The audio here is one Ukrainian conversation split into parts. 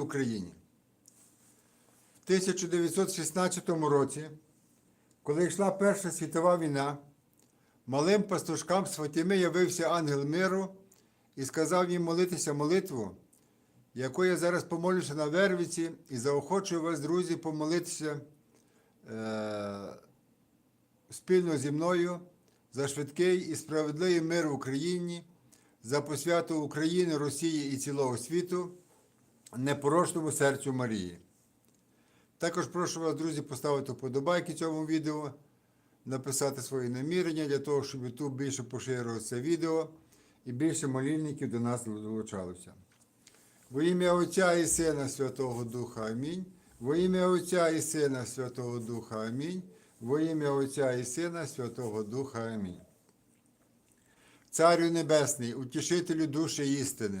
Україні. В 1916 році, коли йшла Перша світова війна, малим пастушкам з Фатіми явився ангел миру і сказав їм молитися молитву, яку я зараз помолюся на Вервіці, і заохочую вас, друзі, помолитися е- спільно зі мною за швидкий і справедливий мир в Україні, за посвяту України, Росії і цілого світу, непорочному серцю Марії. Також прошу вас, друзі, поставити вподобайки цьому відео, написати свої намірення для того, щоб YouTube більше поширював це відео і більше молільників до нас долучалося. Во ім'я Отця і Сина Святого Духа Амінь. Во ім'я Отця і Сина Святого Духа Амінь. Во ім'я Отця і Сина Святого Духа Амінь. Царю Небесний, утішителю душі істини,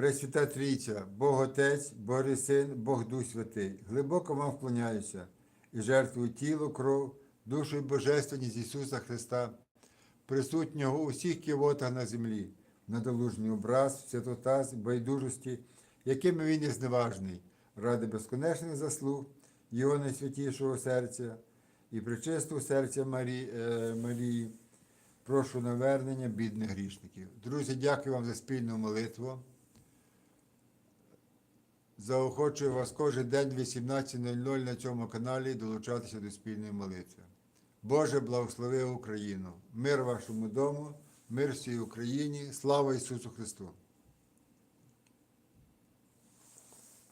Пресвята Трійця, Бог Отець, Божий Син, Бог Дух Святий, глибоко вам вклоняюся і жертвую тіло, кров, душу і божественність Ісуса Христа, присутнього у всіх кивотах на землі, надолужний образ, святота, байдужості, якими він є зневажний, ради безконечних заслуг Його найсвятішого серця і причистого серця Марії, е, Марії. Прошу навернення бідних грішників. Друзі, дякую вам за спільну молитву. Заохочую вас кожен день в 18.00 на цьому каналі долучатися до спільної молитви. Боже, благослови Україну! Мир вашому дому, мир всій Україні, слава Ісусу Христу!